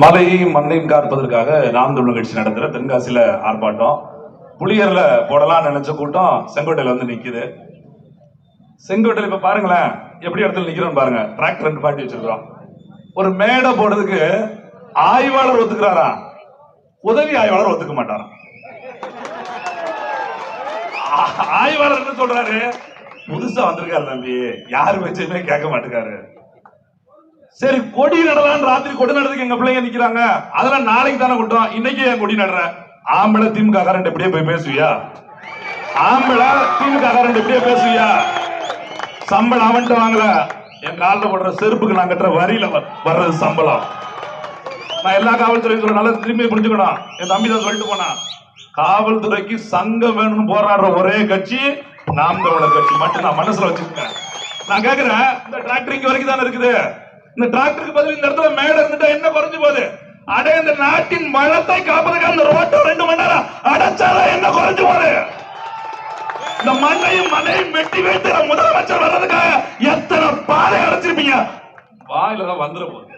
மலையையும் மண்ணையும் காப்பதற்காக நாம் தமிழ் கட்சி நடத்துற தென்காசியில ஆர்ப்பாட்டம். புளியர்ல போடலாம் நினைச்ச கூட்டம் செங்கோட்டையில வந்து நிக்குது. செங்கோட்டையில இப்ப பாருங்களேன் எப்படி இடத்துல நிக்கிறோம் பாருங்க. டிராக்டர் ரெண்டு பாட்டி வச்சிருக்கிறோம். ஒரு மேடை போடுறதுக்கு ஆய்வாளர் ஒத்துக்கிறாரா? உதவி ஆய்வாளர் ஒத்துக்க மாட்டாராம் ஆய்வாளர் என்ன சொல்றாரு? புதுசா வந்திருக்காரு தம்பி. யாரு வச்சுமே கேட்க மாட்டேங்காரு சரி கொடி நடலான்னு ராத்திரி கொடி நடத்துக்கு எங்க பிள்ளைங்க நிக்கிறாங்க? அதெல்லாம் நாளைக்கு தானே கூட்டம் இன்னைக்கு என் கொடி நடுற? ஆம்பளை திமுக காரன் எப்படியே போய் பேசுவியா? ஆம்பளை திமுக காரன் எப்படியே பேசுவியா? சம்பளம் அவன்கிட்ட வாங்கல. என் காலில் போடுற செருப்புக்கு நான் கட்டுற வரியில வ- வர்றது சம்பளம். நான் எல்லா காவல்துறையும் சொல்ல நல்லா திரும்பி புரிஞ்சுக்கணும். என் தம்பி தான் சொல்லிட்டு போனான். காவல்துறைக்கு சங்கம் வேணும்னு போராடுற ஒரே கட்சி நாம் தமிழர் கட்சி. மட்டும் நான் மனசுல வச்சிருக்கேன் நான் கேக்குறேன் இந்த டிராக்டர் இங்க வரைக்கும் தானே இருக்குது? இந்த டிராக்டருக்கு பதில் இந்த இடத்துல மேடை இருந்துட்டா என்ன குறைஞ்சு போகுது? அடே இந்த நாட்டின் வளத்தை காப்பதற்காக அந்த ரோட்டை ரெண்டு மணி நேரம் அடைச்சால என்ன குறைஞ்சு போகுது? இந்த மண்ணையும் மண்ணையும் வெட்டி வைத்து முதலமைச்சர் வர்றதுக்காக எத்தனை பாதை அடைச்சிருப்பீங்க? வாயில தான் வந்துட போகுது.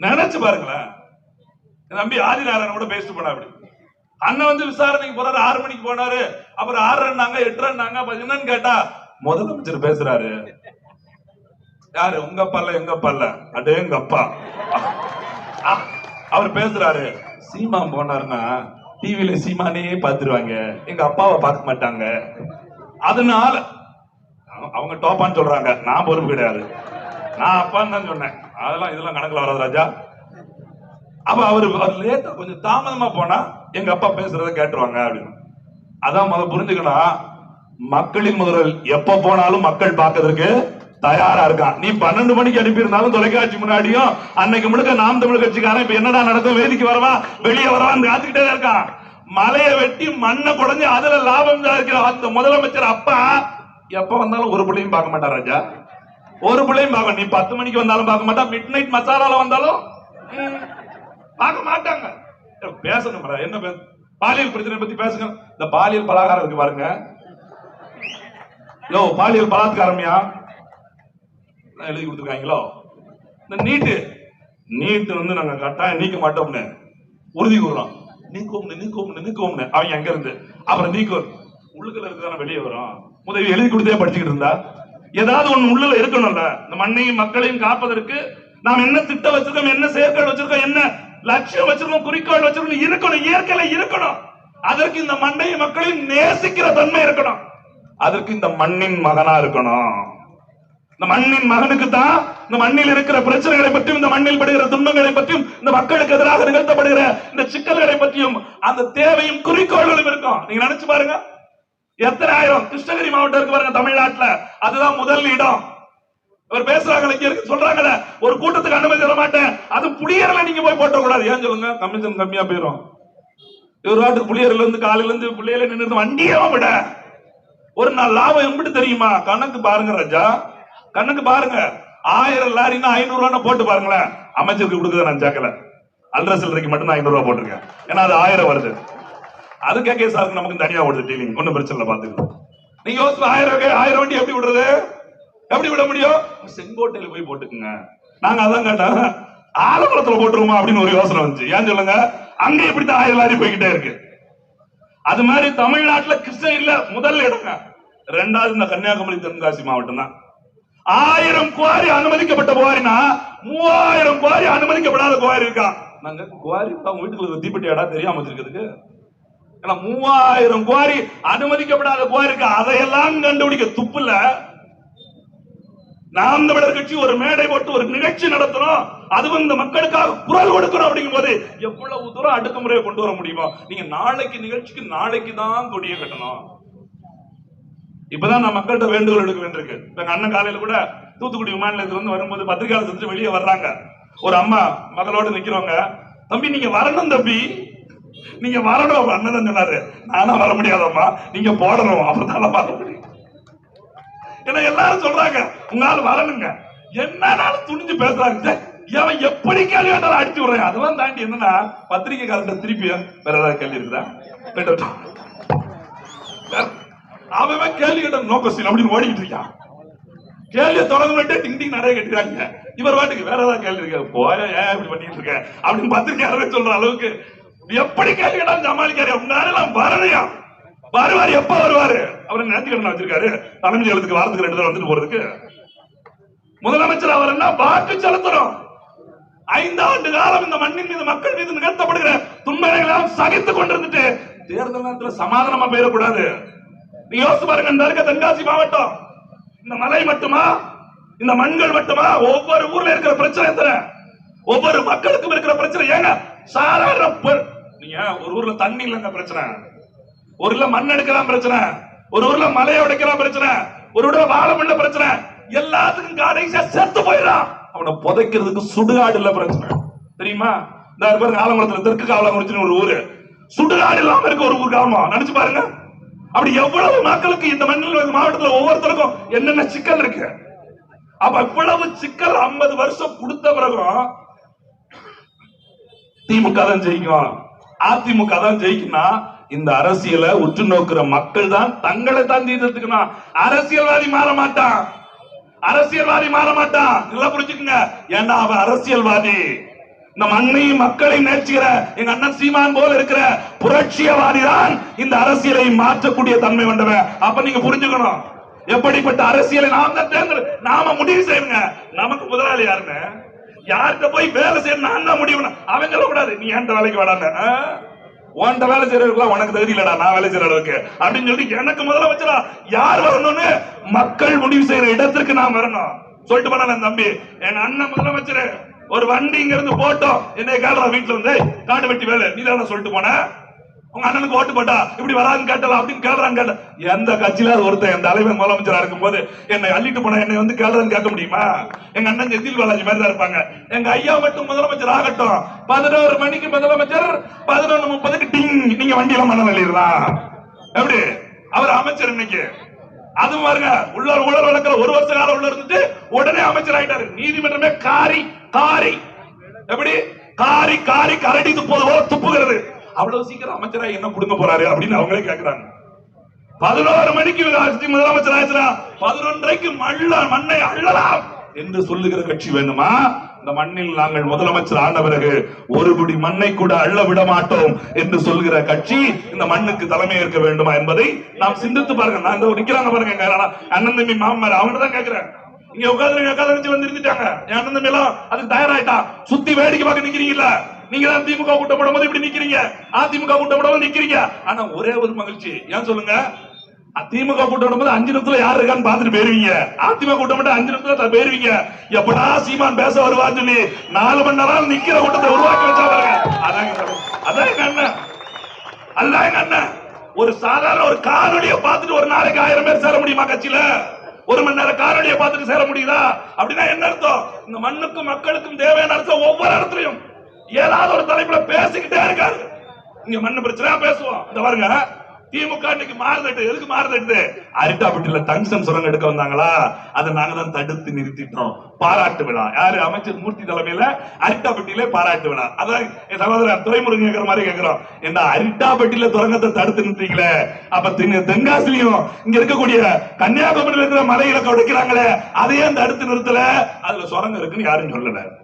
நினைச்சு பாருங்களேன். தம்பி ஆதிநாராயணன் கூட பேசிட்டு போனா அப்படி. அண்ணன் வந்து விசாரணைக்கு போறாரு ஆறு மணிக்கு போனாரு. அப்புறம் ஆறு ரெண்டாங்க எட்டு ரெண்டாங்க என்னன்னு கேட்டா முதலமைச்சர் பேசுறாரு. யாரு? உங்க அப்பா எங்க அப்பா அடே எங்க அப்பா. ஆ, அவர் பேசுறாரு. சீமா போனாருன்னா டிவியில சீமானே பாத்துருவாங்க எங்க அப்பாவை பார்க்க மாட்டாங்க. அதனால அவங்க- அவங்க டோப்பான்னு சொல்றாங்க. நான் பொறுப்பு கிடையாது. நான் அப்பான்னு தான் சொன்னேன். அதெல்லாம் இதெல்லாம் கணக்குல வராது ராஜா. அப்ப அவரு அவர் லேட்டா கொஞ்சம் தாமதமா போனா எங்க அப்பா பேசுறத கேட்டுருவாங்க அப்படின்னு. அதான் முதல்ல புரிஞ்சுக்கணும். மக்களின் முதல் எப்ப போனாலும் மக்கள் பார்க்கறதுக்கு தயாரா இருக்கான் நீ பன்னெண்டு மணிக்கு அனுப்பியிருந்தாலும் தொலைக்காட்சி முன்னாடியும் அன்னைக்கு முழுக்க நாம் தமிழ் கட்சிக்காரன் இப்ப என்னடா நடக்கும்? வேதிக்கு வரவா? வெளியே வரவான்னு காத்துக்கிட்டே இருக்கான். மலையை வெட்டி மண்ணை குடஞ்சு அதுல லாபம் இருக்கிற அந்த முதலமைச்சர் அப்பா. எப்ப வந்தாலும் ஒரு பிள்ளையும் பார்க்க மாட்டார் ராஜா. ஒரு பிள்ளையும் பார்க்க நீ பத்து மணிக்கு வந்தாலும் பார்க்க மாட்டா மிட் நைட் மசாலால வந்தாலும் பார்க்க மாட்டாங்க. பேசணும் என்ன பாலியல் பிரச்சனை பத்தி பேசுங்க. இந்த பாலியல் பலகாரம் இருக்கு பாருங்க. யோ பாலியல் பலாத்காரம்யா? நான் எழுதி கொடுத்துருக்காங்களோ? இந்த நீட்டு. நீட்டு வந்து நாங்க கட்டாயம் நீக்க மாட்டோம்னு. உறுதி கூறுறோம் நீக்குவோம்னு நீக்குவோம்னு நீக்குவோம்னு. அவங்க அங்க இருந்து? அப்புறம் நீக்குவோம் உள்ளுக்குள்ள இருக்குதானே வெளியே வரும். உதவி எழுதி கொடுத்தே படிச்சுக்கிட்டு இருந்தா? ஏதாவது ஒண்ணு உள்ளுல இருக்கணும்ல. இந்த மண்ணையும் மக்களையும் காப்பதற்கு நாம் என்ன திட்டம் வச்சிருக்கோம் என்ன செயற்கை வச்சிருக்கோம் என்ன லட்சியம் வச்சிருக்கோம் குறிக்கோள் வச்சிருக்கோம் இருக்கணும் இயற்கையில இருக்கணும். அதற்கு இந்த மண்ணையும் மக்களையும் நேசிக்கிற தன்மை இருக்கணும். அதற்கு இந்த மண்ணின் மகனா இருக்கணும். இந்த மண்ணின் மகனுக்கு தான் இந்த மண்ணில் இருக்கிற பிரச்சனைகளை பற்றியும் இந்த மண்ணில் படுகிற துன்பங்களை பற்றியும் இந்த மக்களுக்கு எதிராக நிகழ்த்தப்படுகிற இந்த சிக்கல்களை பற்றியும் அந்த தேவையும் குறிக்கோள்களும் இருக்கும். நீங்க நினைச்சு பாருங்க. எத்தனை ஆயிரம் கிருஷ்ணகிரி மாவட்டம் இருக்கு பாருங்க தமிழ்நாட்டுல. அதுதான் முதல் இடம். இவர் பேசுறாங்க இங்க இருக்கு சொல்றாங்கல்ல ஒரு கூட்டத்துக்கு அனுமதி தர மாட்டேன். அது புளியர்ல நீங்க போய் போட்ட கூடாது ஏன் சொல்லுங்க? கமிஷன் கம்மியா போயிரும். இவர் வாட்டுக்கு புளியர்ல இருந்து காலையில இருந்து பிள்ளையில நின்று வண்டியே விட ஒரு நாள் லாபம் எப்படி தெரியுமா? கணக்கு பாருங்க ராஜா. கணக்கு பாருங்க. ஆயிரம் லாரின்னா ஐநூறு ரூபா போட்டு பாருங்களேன். அமைச்சருக்கு கொடுக்குறத நான் சேர்க்கல அல்ட்ரா சில்லறைக்கு மட்டும் நான் ஐநூறு ரூபா போட்டிருக்கேன். ஏன்னா அது ஆயிரம் வருது. அது கேட்க சாருக்கு நமக்கு தனியா ஓடுது டீலிங் ஒன்றும் பிரச்சனை இல்லை பாத்துக்கலாம் நீங்க யோசிச்சு ஆயிரம் வகை- ஆயிரம் வண்டி எப்படி விடுறது? எப்படி விட முடியும்? செங்கோட்டையில போய் போட்டுக்குங்க. நாங்க அதான் கேட்டோம். ஆலமரத்துல போட்டுருவோமா அப்படின்னு ஒரு யோசனை வந்துச்சு. ஏன் சொல்லுங்க? அங்க இப்படித்தான் ஆயிரம் லாரி போய்கிட்டே இருக்கு. அது மாதிரி தமிழ்நாட்டுல கிருஷ்ணகிரியில முதல் இடங்க ரெண்டாவது இந்த கன்னியாகுமரி தென்காசி மாவட்டம் தான். ஆயிரம் குவாரி அனுமதிக்கப்பட்ட குவாரினா மூவாயிரம் குவாரி அனுமதிக்கப்படாத குவாரி இருக்கான் நாங்க குவாரி அவங்க வீட்டுக்கு இடம் தெரியாம வச்சிருக்கிறதுக்கு? ஏன்னா மூவாயிரம் குவாரி அனுமதிக்கப்படாத குவாரி இருக்கா? அதையெல்லாம் கண்டுபிடிக்க துப்புல நாம் தமிழர் கட்சி ஒரு மேடை போட்டு ஒரு நிகழ்ச்சி நடத்துறோம். அதுவும் இந்த மக்களுக்காக குரல் கொடுக்கிறோம் அப்படிங்கும் போது எவ்வளவு தூரம் அடுக்குமுறையை கொண்டு வர முடியுமோ? நீங்க நாளைக்கு நிகழ்ச்சிக்கு நாளைக்கு தான் கொடியை கட்டணும். இப்பதான் நான் மக்கள்கிட்ட வேண்டுகோள் எடுக்க வேண்டியிருக்கு. எங்க அண்ணன் காலையில கூட தூத்துக்குடி விமான நிலையத்துல இருந்து வரும்போது பத்திரிகையாளர் செஞ்சு வெளியே வர்றாங்க. ஒரு அம்மா மகளோட நிக்கிறவங்க தம்பி நீங்க வரணும் தம்பி. நீங்க வரணும். அண்ணன் சொன்னாரு நானும் வர முடியாதம்மா. நீங்க போடணும். அப்பதான் வர முடியும். ஏன்னா எல்லாரும் சொல்றாங்க உங்களால் வரணுங்க. என்னன்னாலும் துணிஞ்சு பேசுறாங்க அவன் எப்படி கேள்வி கேட்டாலும் அடிச்சு விடுறேன். அதெல்லாம் தாண்டி என்னன்னா பத்திரிகைக்காரர்கிட்ட திருப்பி வேற ஏதாவது கேள்வி இருக்குதா? அவன் கேள்வி கேட்ட நோ கொஸ்டின் அப்படின்னு ஓடிக்கிட்டு இருக்கான். கேள்வியை தொடர்ந்து டிங் டிங் நிறைய கேட்டுக்கிறாங்க. இவர் வாட்டுக்கு வேற ஏதாவது கேள்வி இருக்க. போய ஏன் இப்படி பண்ணிட்டு இருக்க? அப்படின்னு பத்திரிக்கையாளரே சொல்ற அளவுக்கு எப்படி கேள்வி கேட்டாலும் சமாளிக்காரு முன்னாடி வரலையா வருவார் எப்ப வருவாரு? அவர் ஞாயிற்றுக்கிழமை வச்சிருக்காரு? தலைமை செயலத்துக்கு வாரத்துக்கு ரெண்டு தடவை வந்துட்டு போறதுக்கு. முதலமைச்சர் அவர் என்ன வாக்கு செலுத்தணும்? ஐந்தாண்டு காலம் இந்த மண்ணின் மீது மக்கள் மீது நிகழ்த்தப்படுகிற துன்பங்களை எல்லாம் கொண்டிருந்துட்டு தேர்தல் நேரத்தில் சமாதானமா போயிடக்கூடாது. நீ யோசிச்சு பாருங்க இந்த இருக்க தென்காசி மாவட்டம். இந்த மலை மட்டுமா? இந்த மண்கள் மட்டுமா? ஒவ்வொரு ஊர்ல இருக்கிற பிரச்சனை எத்தனை? ஒவ்வொரு மக்களுக்கும் இருக்கிற பிரச்சனை. ஏங்க சாதாரண நீங்க ஒரு ஊர்ல தண்ணி இல்லைங்க பிரச்சனை. ஒரு ஊர்ல மண் எடுக்கலாம் பிரச்சனை. ஒரு ஊர்ல மலையை உடைக்கலாம் பிரச்சனை. ஒரு ஊர்ல வாழமுள்ள பிரச்சனை. எல்லாத்துக்கும் கடைசியா செத்து போயிடான் அவனை புதைக்கிறதுக்கு சுடுகாடு இல்ல பிரச்சனை. தெரியுமா? இந்த பாருங்க ஆலங்குளத்துல தெற்கு காலங்குறிச்சின்னு ஒரு ஊரு. சுடுகாடு இல்லாம இருக்க ஒரு ஊர் கிராமம் நினைச்சு பாருங்க. அப்படி எவ்வளவு மக்களுக்கு இந்த மண்ணில் இந்த மாவட்டத்துல ஒவ்வொருத்தருக்கும் என்னென்ன சிக்கல் இருக்கு? அப்ப இவ்வளவு சிக்கல் 50 வருஷம் கொடுத்த பிறகும் திமுக தான் ஜெயிக்கும். அதிமுக தான் ஜெயிக்கும்னா இந்த அரசியலை உற்று நோக்குற மக்கள் தான் தங்களை தான் தீர்த்துக்கணும். அரசியல்வாதி மாற மாட்டான். அரசியல்வாதி மாற மாட்டான். நல்லா புரிஞ்சுக்குங்க. ஏன்னா அவன் அரசியல்வாதி? இந்த மண்ணையும் மக்களையும் நேர்ச்சுகிற எங்க அண்ணன் சீமான் போல இருக்கிற புரட்சியவாதி தான் இந்த அரசியலை மாற்றக்கூடிய தன்மை கொண்டவன். அப்ப நீங்க புரிஞ்சுக்கணும். எப்படிப்பட்ட அரசியலை நாம் தான் தேர்ந்தெடு நாம முடிவு செய்யுங்க நமக்கு முதலாளி யாருங்க? யார்கிட்ட போய் வேலை செய்யணும்? நான் தான் முடிவு பண்ண- அவன் சொல்லக்கூடாது நீ என்கிட்ட வேலைக்கு வேடான்னு உன்ட வேலை செய்யறதுக்குலாம் உனக்கு தகுதி இல்லடா நான் வேலை செய்யற அளவுக்கு. அப்படின்னு சொல்லி எனக்கு முதலமைச்சரா யார் வரணும்னு மக்கள் முடிவு செய்யற இடத்திற்கு நான் வரணும். சொல்லிட்டு போனா என் தம்பி என் அண்ணன் முதலமைச்சர் ஒரு வண்டி இங்க இருந்து போட்டோம். என்னை கேள்றா வீட்டுல வந்து காடு வெட்டி வேலை. நீ தானே சொல்லிட்டு போன. உங்க அண்ணனுக்கு ஓட்டு போட்டா இப்படி வராங்க கேட்டலாம் அப்படின்னு கேள்றாங்க. கேட்ட எந்த கட்சியில ஒருத்தன் என் தலைவன் முதலமைச்சரா இருக்கும்போது என்னை அள்ளிட்டு போனா என்னை வந்து கேள்றன்னு கேட்க முடியுமா? எங்க அண்ணன் செந்தில் பாலாஜி மாதிரி தான் இருப்பாங்க. எங்க ஐயா மட்டும் முதலமைச்சர் ஆகட்டும். பதினோரு மணிக்கு முதலமைச்சர் பதினொன்னு முப்பதுக்கு டிங் நீங்க வண்டியில மண்ண அள்ளிடலாம். எப்படி? அவர் அமைச்சர் இன்னைக்கு. அது பாருங்க உள்ள ஊழல் வழக்கில் ஒரு வருஷ காலம் உள்ள இருந்துட்டு உடனே அமைச்சர் ஆயிட்டாரு. நீதிமன்றமே காரி காரி. எப்படி? காரி காரி கரடி துப்பது போல துப்புகிறது. அவ்வளவு சீக்கிரம் அமைச்சரா என்ன குடும்ப போறாரு அப்படின்னு அவங்களே கேக்குறாங்க. பதினோரு மணிக்கு முதலமைச்சர் ஆச்சுனா பதினொன்றைக்கு மள்ள மண்ணை அள்ளலாம் என்று சொல்லுகிற கட்சி வேணுமா இந்த மண்ணில் நாங்கள் முதலமைச்சர் ஆன பிறகு ஒரு குடி மண்ணை கூட அள்ள விட மாட்டோம் என்று சொல்கிற கட்சி இந்த மண்ணுக்கு தலைமை ஏற்க வேண்டுமா என்பதை நாம் சிந்தித்து பாருங்க. நான் இந்த நிக்கிறாங்க பாருங்க அண்ணன் தம்பி மாமனார் அவங்க தான் கேக்குறேன். இங்க உட்காந்து உட்காந்து வந்து இருந்துட்டாங்க. என் அண்ணன் தம்பி எல்லாம் அதுக்கு தயாராயிட்டா சுத்தி வேடிக்கை பார்க்க நிக்கிறீங்களா நீங்க தான் திமுக கூட்டம் போடும்போது இப்படி நிக்கிறீங்க. அதிமுக கூட்டம் போடும்போது நிக்கிறீங்க. ஆனா ஒரே ஒரு மகிழ்ச்சி. ஏன் சொல்லுங்க? திமுக கூட்டம் போடும்போது அஞ்சு நிமிஷத்துல யார் இருக்கான்னு பாத்துட்டு போயிருவீங்க. அதிமுக கூட்டம் மட்டும் அஞ்சு நிமிஷத்துல போயிருவீங்க. எப்படா சீமான் பேச வருவான்னு சொல்லி நாலு மணி நேரம் நிக்கிற கூட்டத்தை உருவாக்கி வச்சா பாருங்க. அதான் அதான் எங்க அண்ணன். அதான் எங்க அண்ணன். ஒரு சாதாரண ஒரு காணொலியை பார்த்துட்டு ஒரு நாளைக்கு ஆயிரம் பேர் சேர முடியுமா கட்சியில? ஒரு மணி நேரம் காணொலியை பார்த்துட்டு சேர முடியுதா? அப்படின்னா என்ன அர்த்தம்? இந்த மண்ணுக்கும் மக்களுக்கும் தேவையான அர்த்தம் ஒவ்வொரு இடத்துலயும் ஏதாவது ஒரு தலைப்புல பேசிக்கிட்டே இருக்காரு. இங்க மண்ணு பிரச்சனை பேசுவோம். இந்த பாருங்க திமுக இன்னைக்கு மாறுதட்டு எதுக்கு மாறுதட்டு? அரிட்டாப்பட்டியில டங்ஷன் சுரங்க எடுக்க வந்தாங்களா? அதை நாங்க தான் தடுத்து நிறுத்திட்டோம். பாராட்டு விழா. யாரு? அமைச்சர் மூர்த்தி தலைமையில அரிட்டாபட்டியில பாராட்டு விழா. அதான் என் சகோதரர் துறைமுருகன் கேக்குற மாதிரி கேட்கிறோம் இந்த அரிட்டாப்பட்டியில துரங்கத்தை தடுத்து நிறுத்தீங்களே அப்ப தென்காசிலையும் இங்க இருக்கக்கூடிய கன்னியாகுமரியில இருக்கிற மலைகளை உடைக்கிறாங்களே அதையே தடுத்து நிறுத்தல. அதுல சுரங்கம் இருக்குன்னு யாரும் சொல்லல.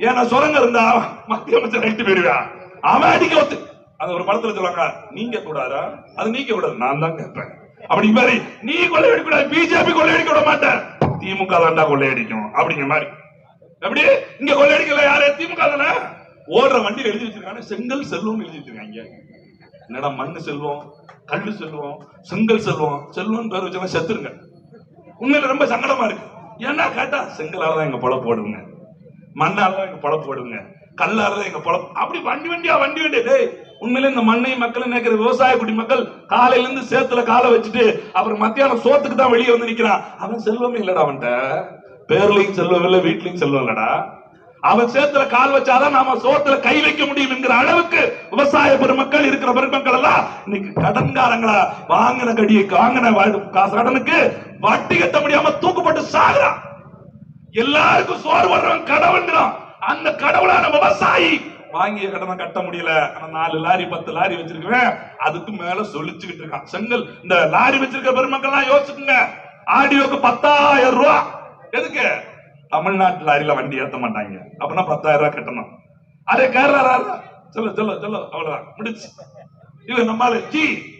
ஏன்னா சுரங்க இருந்தா மத்திய அமைச்சர் நைட்டு போயிடுவா அவன் அடிக்க ஒத்து. அந்த ஒரு படத்துல சொல்லுவாங்க நீங்க கூடாதா? அது நீங்க கூடாது. நான் தான் கேட்பேன். அப்படி மாதிரி நீ கொள்ளையடிக்க கூடாது பிஜேபி கொள்ளையடிக்க விட மாட்டேன் திமுக தான்டா கொள்ளையடிக்கும் அப்படிங்கிற மாதிரி. எப்படி? இங்க கொள்ளையடிக்கல யாரு? திமுக தானே. ஓடுற வண்டி எழுதி வச்சிருக்காங்க. செங்கல் செல்வம் எழுதி வச்சிருக்காங்க என்னடா மண்ணு செல்வம் கல்லு செல்வம் செங்கல் செல்வம் செல்வம் பேர் வச்சவங்க செத்துருங்க. உண்மையில ரொம்ப சங்கடமா இருக்கு. ஏன்னா கேட்டா செங்கலால தான் எங்க பொழப்பு போடுங்க. மண்ணால தான் எங்க பொழப்பு போடுங்க கல்லால தான் எங்க பொழப்பு அப்படி வண்டி வண்டியா வண்டி வண்டி டேய் உண்மையில இந்த மண்ணை மக்கள் நினைக்கிற விவசாய குடி மக்கள் காலையில இருந்து சேத்துல காலை வச்சுட்டு அப்புறம் மத்தியானம் சோத்துக்கு தான் வெளியே வந்து நிக்கிறான். அவன் செல்வமே இல்லடா அவன்கிட்ட. பேர்லயும் செல்வம் இல்லை வீட்லையும் செல்வம் இல்லடா அவன் சேத்துல கால் வச்சாதான் நாம சோத்துல கை வைக்க முடியும் என்கிற அளவுக்கு விவசாய பெருமக்கள் இருக்கிற பெருமக்கள் எல்லாம் இன்னைக்கு கடன்காரங்களா? வாங்கின கடியை வாங்கின காசு கடனுக்கு வட்டி கட்ட முடியாம தூக்கப்பட்டு சாகுறான். எல்லாருக்கும் சோறு வர்றவன் கடவுள்ங்கிறான் அந்த கடவுளான விவசாயி வாங்கிய கடனை கட்ட முடியல. ஆனா நாலு லாரி பத்து லாரி வச்சிருக்கேன் அதுக்கு மேல சொல்லிச்சுக்கிட்டு இருக்கான். செங்கல் இந்த லாரி வச்சிருக்க பெருமக்கள் எல்லாம் யோசிச்சுக்குங்க. ஆடியோக்கு பத்தாயிரம் ரூபா. எதுக்கு? தமிழ்நாட்டு லாரியில வண்டி ஏத்த மாட்டாங்க. அப்படின்னா பத்தாயிரம் ரூபாய் கட்டணும். அதே கேரளா சொல்லு சொல்ல சொல்ல சொல்ல. அவ்வளவுதான். முடிச்சு இவன் நம்மால ஜி.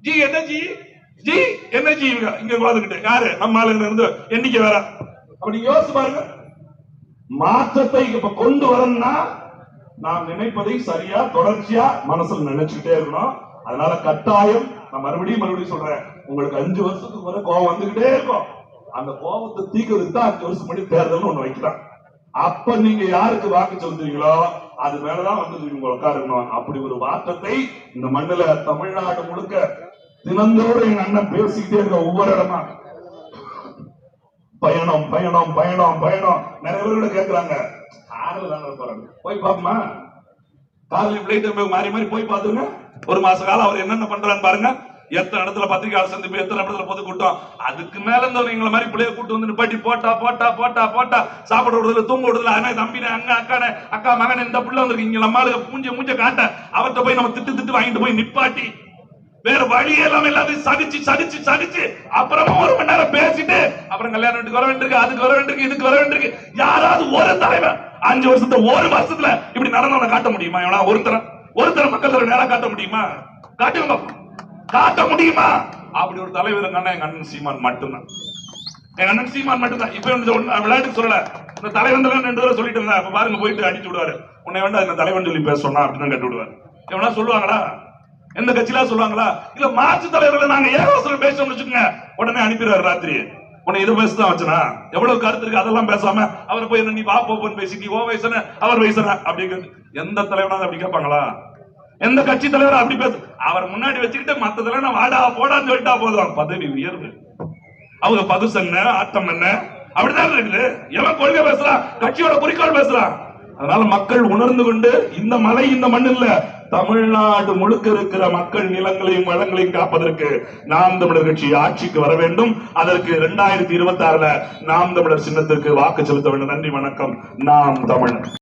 ஜி என்ன ஜி? ஜி என்ன ஜி இவங்க? இங்க வாழ்ந்துகிட்டு யாரு? நம்மளுங்க இருந்து எண்ணிக்கை வேற. அப்படி யோசிச்சு பாருங்க. மாற்றத்தை இப்ப கொண்டு வரணும்னா நாம் நினைப்பதை சரியா தொடர்ச்சியா மனசுல நினைச்சுக்கிட்டே இருக்கணும். அதனால கட்டாயம் நான் மறுபடியும் மறுபடியும் சொல்றேன். உங்களுக்கு அஞ்சு வருஷத்துக்கு வர கோபம் வந்துகிட்டே இருக்கும். அந்த கோபத்தை தீக்கிறதுக்கு தான் அஞ்சு வருஷம் முன்னாடி தேர்தல் ஒண்ணு வைக்கிறான். அப்ப நீங்க யாருக்கு வாக்கு செலுத்துறீங்களோ அது மேலதான் வந்து நீங்க உட்காருக்கணும் அப்படி ஒரு மாற்றத்தை இந்த மண்ணுல தமிழ்நாடு முழுக்க தினந்தோறும் எங்க அண்ணன் பேசிக்கிட்டே இருக்க ஒவ்வொரு இடமா. பயணம் பயணம் பயணம் பயணம். நிறைய பேர் கூட கேக்குறாங்க. கார்ல தானே போறாங்க. போய் பாப்போமா கார்ல பிளைட் மாறி மாறி போய் பார்த்துங்க ஒரு மாச காலம் அவர் என்னென்ன பண்றான்னு பாருங்க. எத்தனை இடத்துல பத்திரிகையாளர் சந்திப்பு எத்தனை இடத்துல பொதுக்கூட்டம் அதுக்கு மேல இந்த எங்களை மாதிரி பிள்ளைய கூட்டு வந்து நிப்பாட்டி போட்டா போட்டா போட்டா போட்டா. சாப்பிட விடுறதுல தூங்க விடுறதுல அண்ணே தம்பினே அங்க அக்கானே அக்கா மகன் இந்த பிள்ளை வந்திருக்கு. இங்க நம்மளுக்கு மூஞ்ச மூஞ்ச காட்ட அவர்கிட்ட போய் நம்ம திட்டு திட்டு வாங்கிட்டு போய் நிப்பாட்டி வேற வழி எல்லாம் எல்லாத்தையும் சகிச்சு சகிச்சு சகிச்சு அப்புறமா ஒரு மணி நேரம் பேசிட்டு அப்புறம் கல்யாணம் வீட்டுக்கு வர வேண்டியிருக்கு அதுக்கு வர வேண்டியிருக்கு இதுக்கு வர வேண்டியிருக்கு. யாராவது ஒரு தலைவன் அஞ்சு வருஷத்துல ஒரு வருஷத்துல இப்படி நடந்தவனை காட்ட முடியுமா? எவனா? ஒருத்தர ஒருத்தர மக்கள் தலைவர் நேரம் காட்ட முடியுமா? காட்டுங்க காட்ட முடியுமா? அப்படி ஒரு தலைவர் எங்க அண்ணன் எங்க அண்ணன் சீமான் மட்டும்தான். எங்க அண்ணன் சீமான் மட்டும்தான். இப்ப வந்து விளையாட்டுக்கு சொல்லல. இந்த தலைவன் தலைவன் ரெண்டு தடவை சொல்லிட்டு இருந்தா அப்ப பாருங்க போயிட்டு அடிச்சு விடுவாரு. உன்னை வேண்டாம் இந்த தலைவன் சொல்லி பேச சொன்னா அப்படின்னு கட்டு விடுவாரு. எவனா சொல்லுவாங்களா? எந்த கட்சியில சொல்லுவாங்களா? இல்ல மாற்று தலைவர்களை நாங்க ஏகவசனம் பேசணும்னு வச்சுக்கோங்க. உடனே அனுப்பிடுவாரு ராத்திரி. உன்னை இது பேசதான் வச்சனா எவ்வளவு கருத்து இருக்கு அதெல்லாம் பேசாம அவர் போய் என்ன நீ வா போப்பன்னு பேசி நீ ஓ வயசுன அவர் வயசுன அப்படிங்கிறது எந்த தலைவனாவது அப்படி கேட்பாங்களா? எந்த கட்சி தலைவர் அப்படி பேச அவர் முன்னாடி வச்சுக்கிட்டு மத்த தலைவர் வாடா போடான்னு சொல்லிட்டா போதும். பதவி உயர்வு. அவங்க பதுசு என்ன ஆட்டம் என்ன? அப்படிதான் இருக்குது. எவன் கொள்கை பேசுறான்? கட்சியோட குறிக்கோள் பேசுறான். அதனால மக்கள் உணர்ந்து கொண்டு இந்த மலை இந்த மண் இல்ல. தமிழ்நாடு முழுக்க இருக்கிற மக்கள் நிலங்களையும் வளங்களையும் காப்பதற்கு நாம் தமிழர் கட்சி ஆட்சிக்கு வர வேண்டும். அதற்கு இரண்டாயிரத்தி இருபத்தி ஆறுல நாம் தமிழர் சின்னத்திற்கு வாக்கு செலுத்த வேண்டும். நன்றி வணக்கம். நாம் தமிழர்